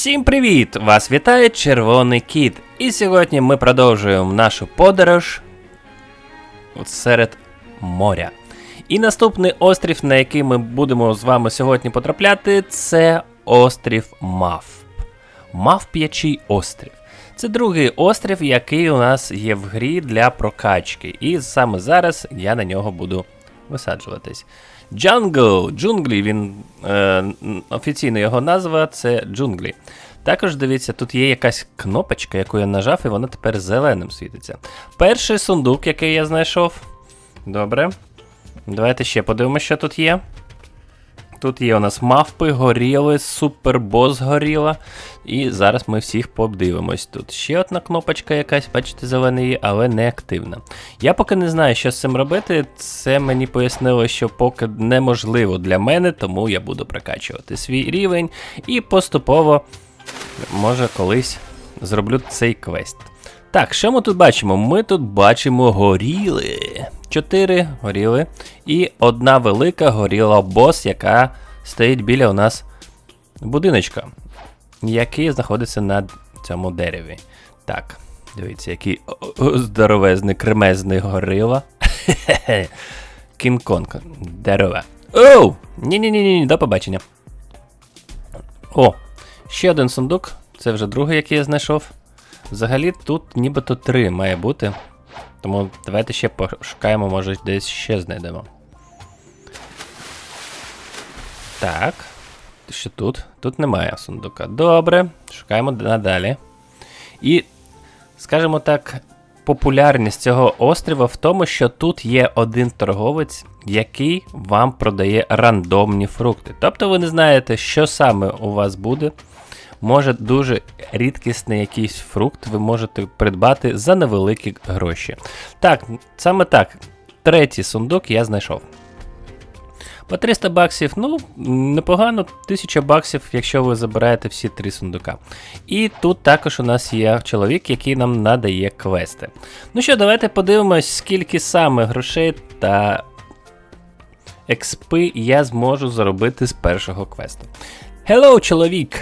Всім привіт! Вас вітає Червоний Кіт. І сьогодні ми продовжуємо нашу подорож серед моря. І наступний острів, на який ми будемо з вами сьогодні потрапляти, це острів Мавп. Мавп'ячий острів. Це другий острів, який у нас є в грі для прокачки. І саме зараз я на нього буду висаджуватись. Джангл, джунглі, він е, офіційно його назва це джунглі. Також дивіться, тут є якась кнопочка, яку я нажав, і вона тепер зеленим світиться. Перший сундук, який я знайшов. Добре. Давайте ще подивимося, що тут є. Тут є у нас мавпи, горіли, супербос горіла. І зараз ми всіх подивимось. Тут ще одна кнопочка якась, бачите, зелена є, але не активна. Я поки не знаю, що з цим робити. Це мені пояснило, що поки неможливо для мене, тому я буду прокачувати свій рівень і поступово, може, колись зроблю цей квест. Так, що ми тут бачимо? Ми тут бачимо горіли. Чотири горіли. І одна велика горіла бос, яка стоїть біля у нас будиночка, який знаходиться на цьому дереві. Так, дивіться, який здоровезний, кремезний горила. Кінг-Конг. Дерева. Оу! Ні-ні-ні, до побачення. О, ще один сундук. Це вже другий, який я знайшов. Взагалі тут нібито три має бути. Тому давайте ще пошукаємо, може десь ще знайдемо. Так. Що тут? Тут немає сундука. Добре, шукаємо надалі. І, скажімо так, популярність цього острова в тому, що тут є один торговець, який вам продає рандомні фрукти. Тобто ви не знаєте, що саме у вас буде. Може дуже рідкісний якийсь фрукт ви можете придбати за невеликі гроші. Так, саме так. Третій сундук я знайшов. По 300 баксів, ну, непогано, 1000 баксів, якщо ви забираєте всі три сундука. І тут також у нас є чоловік, який нам надає квести. Ну що, давайте подивимось, скільки саме грошей та експи я зможу заробити з першого квесту. Hello, чоловік!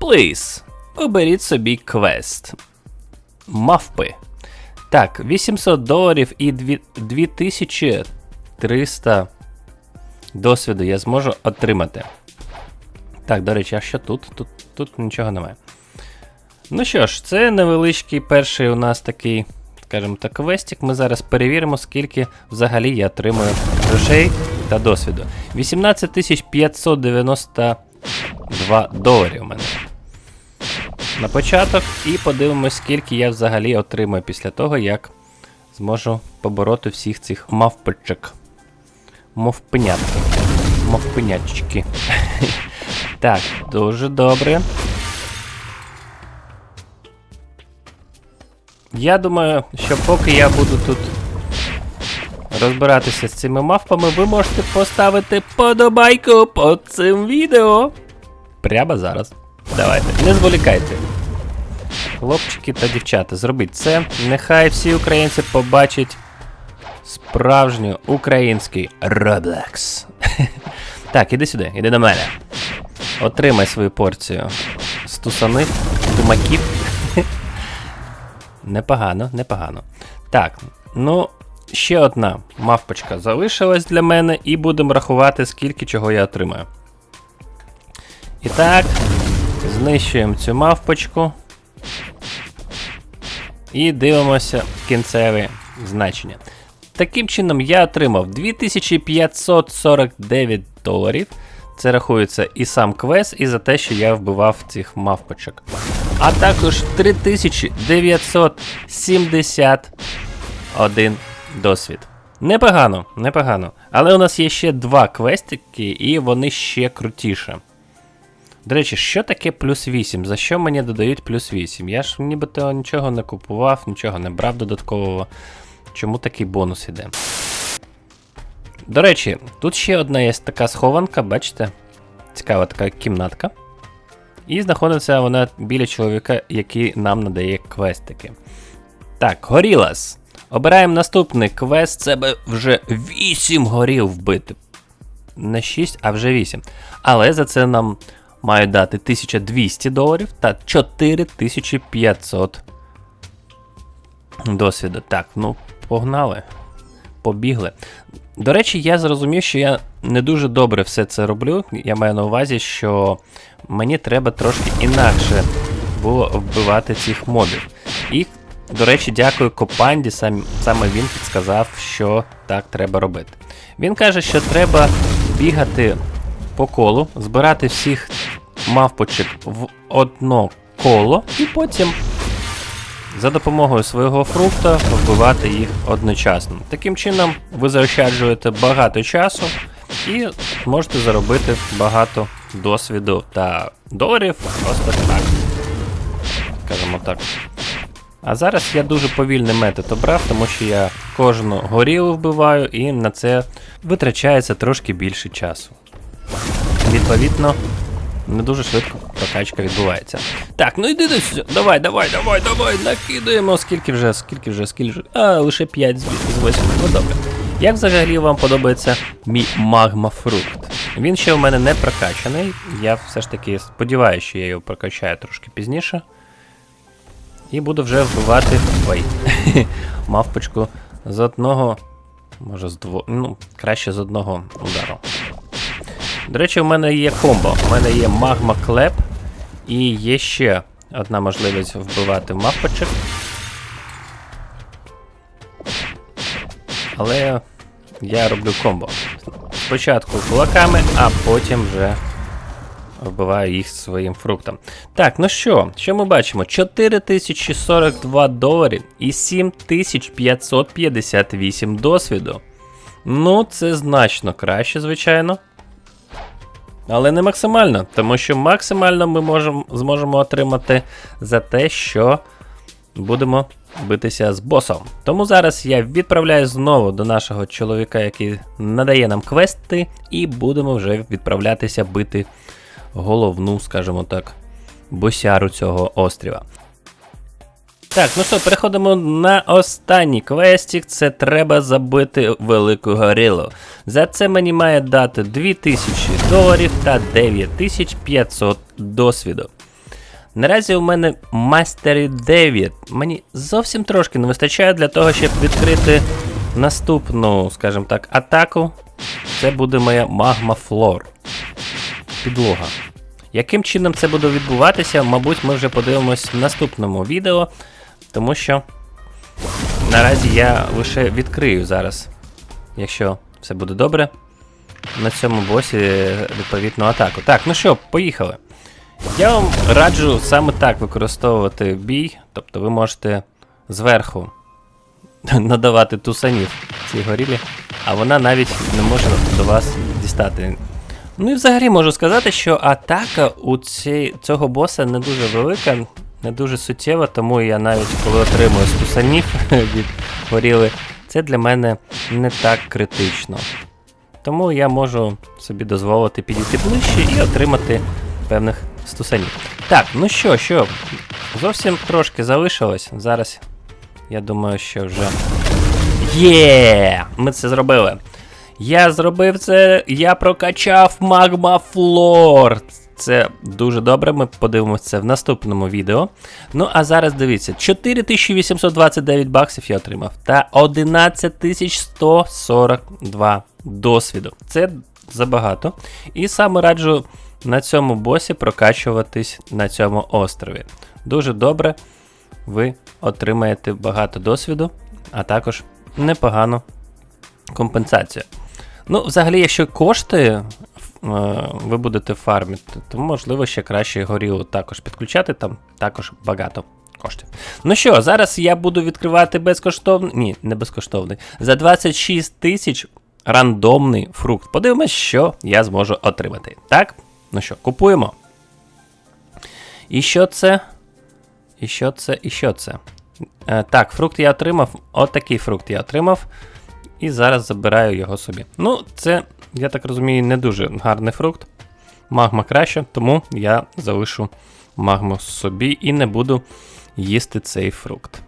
Please, оберіть собі квест. Мавпи. Так, 800 доларів і 2300 досвіду я зможу отримати. Так, до речі, а що тут? Тут, тут нічого немає. Ну що ж, це невеличкий перший у нас такий, скажімо так, квестик. Ми зараз перевіримо, скільки взагалі я отримую грошей та досвіду. 18 592 доларів у мене. На початок і подивимось, скільки я взагалі отримаю після того, як зможу побороти всіх цих мавпичок. Мовпенятки. Мовпенячки. Так, дуже добре. Я думаю, що поки я буду тут розбиратися з цими мавпами, ви можете поставити подобайку під цим відео. Прямо зараз. Давайте, не зволікайте. Хлопчики та дівчата, зробіть це. Нехай всі українці побачать справжній український Roblox. Так, іди сюди, іди до мене. Отримай свою порцію стусани, тумаків. Непогано, непогано. Так, ну, ще одна мавпочка залишилась для мене, і будемо рахувати, скільки чого я отримаю. І так, знищуємо цю мавпочку. І дивимося кінцеве значення. Таким чином, я отримав 2549 доларів. Це рахується і сам квест, і за те, що я вбивав цих мавпочок. А також 3971 досвід. Непогано, непогано. Але у нас є ще два квестики, і вони ще крутіше. До речі, що таке плюс 8? За що мені додають плюс 8? Я ж нібито нічого не купував, нічого не брав додаткового. Чому такий бонус іде? До речі, тут ще одна є така схованка, бачите? Цікава така кімнатка. І знаходиться вона біля чоловіка, який нам надає квестики. Так, Горілас. Обираємо наступний квест. Це би вже 8 горіл вбити. Не 6, а вже 8. Але за це нам мають дати 1200 доларів та 4500 досвіду. Так, ну, погнали. Побігли. До речі, я зрозумів, що я не дуже добре все це роблю. Я маю на увазі, що мені треба трошки інакше було вбивати цих мобів. І, до речі, дякую Копанді, сам, саме він підсказав, що так треба робити. Він каже, що треба бігати по колу, збирати всіх мавпочок в одно коло, і потім за допомогою свого фрукта вбивати їх одночасно. Таким чином, ви заощаджуєте багато часу і можете заробити багато досвіду та доларів просто так. Скажімо так. А зараз я дуже повільний метод обрав, тому що я кожну горілу вбиваю і на це витрачається трошки більше часу. Відповідно, не дуже швидко прокачка відбувається. Так, ну йди до сюди. Давай, давай, давай, давай, накидаємо. Скільки вже, скільки вже, скільки вже. А, лише 5 з 8. Ну добре. Як взагалі вам подобається мій магма-фрукт? Він ще в мене не прокачаний. Я все ж таки сподіваюся, що я його прокачаю трошки пізніше. І буду вже вбивати. Ой, мавпочку з одного. Може з двох. Ну, краще з одного удару. До речі, у мене є комбо. У мене є магма клеп і є ще одна можливість вбивати мавпочок. Але я роблю комбо. Спочатку кулаками, а потім вже вбиваю їх своїм фруктом. Так, ну що, що ми бачимо? 4042 доларів і 7558 досвіду. Ну, це значно краще, звичайно. Але не максимально, тому що максимально ми можем, зможемо отримати за те, що будемо битися з босом. Тому зараз я відправляю знову до нашого чоловіка, який надає нам квести, і будемо вже відправлятися бити головну, скажімо так, босяру цього острова. Так, ну що, переходимо на останній квестик. Це треба забити велику горилу. За це мені має дати 2000 доларів та 9500 досвіду. Наразі у мене Mastery 9. Мені зовсім трошки не вистачає для того, щоб відкрити наступну, скажімо так, атаку. Це буде моя Magma Floor. Підлога. Яким чином це буде відбуватися, мабуть, ми вже подивимось в наступному відео, тому що наразі я лише відкрию зараз, якщо все буде добре, на цьому босі відповідну атаку. Так, ну що, поїхали. Я вам раджу саме так використовувати бій, тобто ви можете зверху надавати тусанів цій горілі, а вона навіть не може до вас дістати. Ну і взагалі можу сказати, що атака у ці, цього боса не дуже велика, не дуже суттєва, тому я навіть коли отримую стусанів від горіли, це для мене не так критично. Тому я можу собі дозволити підійти ближче і отримати певних стусанів. Так, ну що, що, зовсім трошки залишилось. Зараз я думаю, що вже. Є! Ми це зробили. Я зробив це, я прокачав Floor. Це дуже добре, ми подивимося це в наступному відео. Ну, а зараз дивіться: 4829 баксів я отримав та 11142 досвіду. Це забагато. І саме раджу на цьому босі прокачуватись на цьому острові. Дуже добре, ви отримаєте багато досвіду, а також непогану компенсацію. Ну, взагалі, якщо кошти е, ви будете фармити, то можливо ще краще горілу також підключати, там також багато коштів. Ну що, зараз я буду відкривати безкоштовний. Ні, не безкоштовний. За 26 тисяч рандомний фрукт. Подивимось, що я зможу отримати. Так? Ну що, купуємо. І що це? І що це? І що це? Е, так, фрукт я отримав. Отакий фрукт я отримав. І зараз забираю його собі. Ну, це, я так розумію, не дуже гарний фрукт. Магма краще, тому я залишу магму собі і не буду їсти цей фрукт.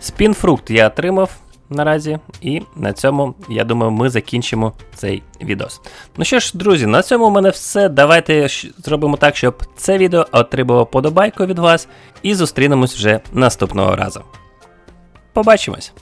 Спінфрукт я отримав. наразі. І на цьому, я думаю, ми закінчимо цей відос. Ну що ж, друзі, на цьому у мене все. Давайте зробимо так, щоб це відео отримало подобайку від вас. І зустрінемось вже наступного разу. Побачимось!